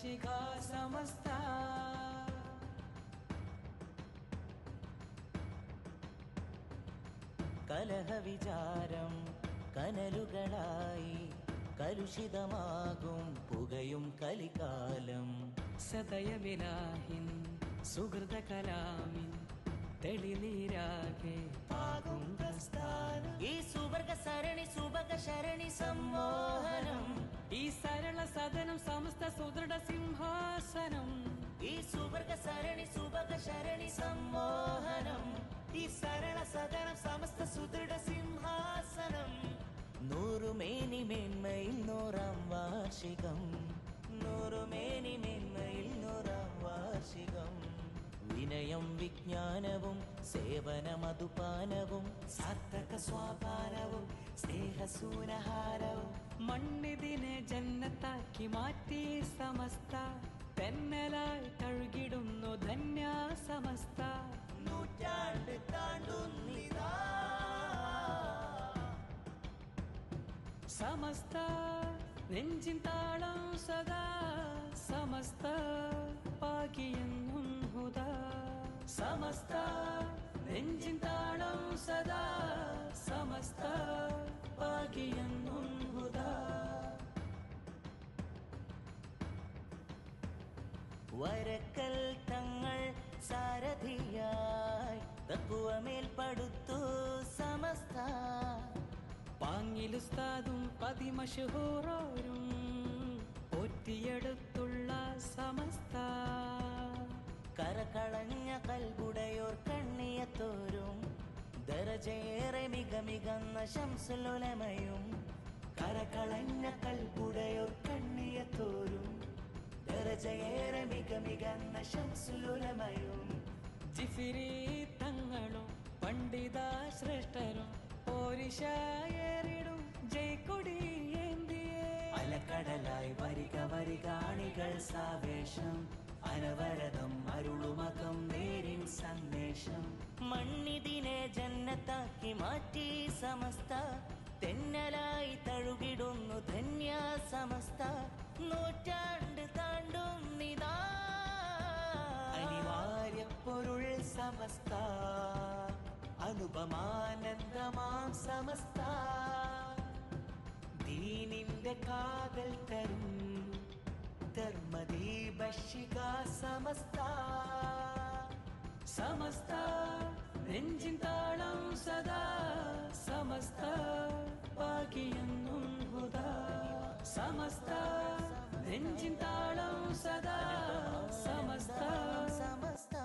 ധർമ്മദീപ समस्ता കലഹവിചാരം കനലുകളായി കലുഷിതമാകും പുകയും കലികാലം. സദയവിലാഹിൻ സുഹൃത കലാമിൻ തെളിനീരാകെ പാകും പ്രസ്ഥാനം. ഈ സുവർഗ സരണി സുഭക ശരണി സമ്മോഹനം ഈ സരള സദനം സമസ്ത സുദൃഢ സിംഹാസനം. ഈ സുവർഗ സരണി സുഭഗ ശരണി സമ്മോഹനം. ഈ സരള സദനം സമസ്ത സുദൃഢ സിംഹാസനം. നൂറുമേനി മേന്മയിൽ നൂറാം വാർഷികം. നൂറുമേനി മേന്മയിൽ നൂറാം വാർഷികം. വിനയം വിജ്ഞാനവും സേവനമതുപാനവും സാർത്ഥക സ്വാപാനവും സ്നേഹസൂനഹാരവും മണ്ണിതിനെ ജന്നത്താക്കി മാറ്റി സമസ്ത തെന്നലായി തഴുകിടുന്നു ധന്യ സമസ്ത നൂറ്റാണ്ട് താണ്ടുന്നിതാ സമസ്ത നെഞ്ചിൻ താളം സദാ സമസ്ത പാകിയെന്നും ഹുദാ സമസ്ത നെഞ്ചിൻ വരക്കൽ തങ്ങൾ സാരഥിയായി തക്കുവമേൽ പടുത്തു സമസ്ത. പാങ്ങിലുസ്താദും പതിമഷഹൂറോരും ഒറ്റിയെടുത്തുള്ള സമസ്ത. കരകളഞ്ഞ കൽബുടയോർ കണ്ണിയത്തോരും ദരജയേറെ മിക മികന്ന ശംസുലുലമയും. കരകളഞ്ഞ കൽബുടയോർ കണ്ണിയത്തോരും ദരജയേറെ മിക മികന്ന ശംസുലുലമയും. ജിഫിരി തങ്ങളും പണ്ഡിത ശ്രേഷ്ഠരും പോരിശായറിടും ജയ്ക്കൊടി അലക്കടലായി വരിക വരികാണികൾ സാവേശം. അനവരതം അരുളുമകം നേരിൻ സന്ദേശം. മണ്ണിതിനെ ജന്നത്താക്കി മാറ്റി സമസ്ത. തെന്നലായി തഴുകിടുന്നു ധന്യ സമസ്ത. അനുപമാനന്ദമാം സമസ്ത. ദീനിന്റെ കാതൽ തരും ധർമ്മദീപശിക സമസ്ത. സമസ്ത നെഞ്ചിൻ താളം സദാ. സമസ്ത പാകിയെന്നും ഹുദാ. സമസ്ത നെഞ്ചിൻ താളം സദാ. സമസ്ത സമസ്ത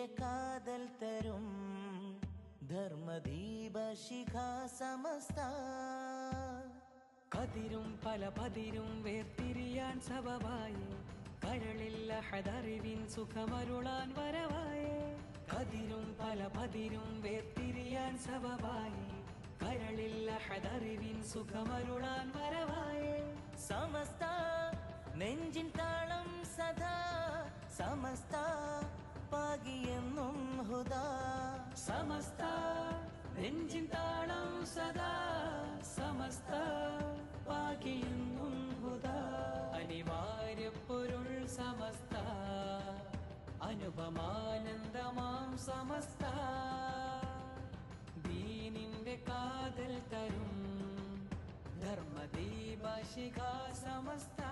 ദീനിന്റെ കാതൽ തരും ധർമ്മദീപ ശിഖ സമസ്ത. കതിരും പല പതിരും വേർതിരിയാൻ സബബായി. കരളില്ല ഹദറിവിൻ സുഖമരുളാൻ വരവായി. കതിരും പല പതിരും വേർതിരിയാൻ സബബായി. കരളില്ല ഹദറിവിൻ സുഖമരുളാൻ വരവായി. സമസ്ത നെഞ്ചിൻ താളം സദാ. സമസ്ത പാകിയെന്നും ഹുദാ. സമസ്ത നെഞ്ചിൻ താളം സദാ. സമസ്ത പാകിയെന്നും ഹുദാ. അനിവാര്യ പൊരുൾ സമസ്ത. അനുപമാനന്ദമാം സമസ്ത. ദീനിന്റെ കാതൽ തരും ശിഖ സമസ്ത.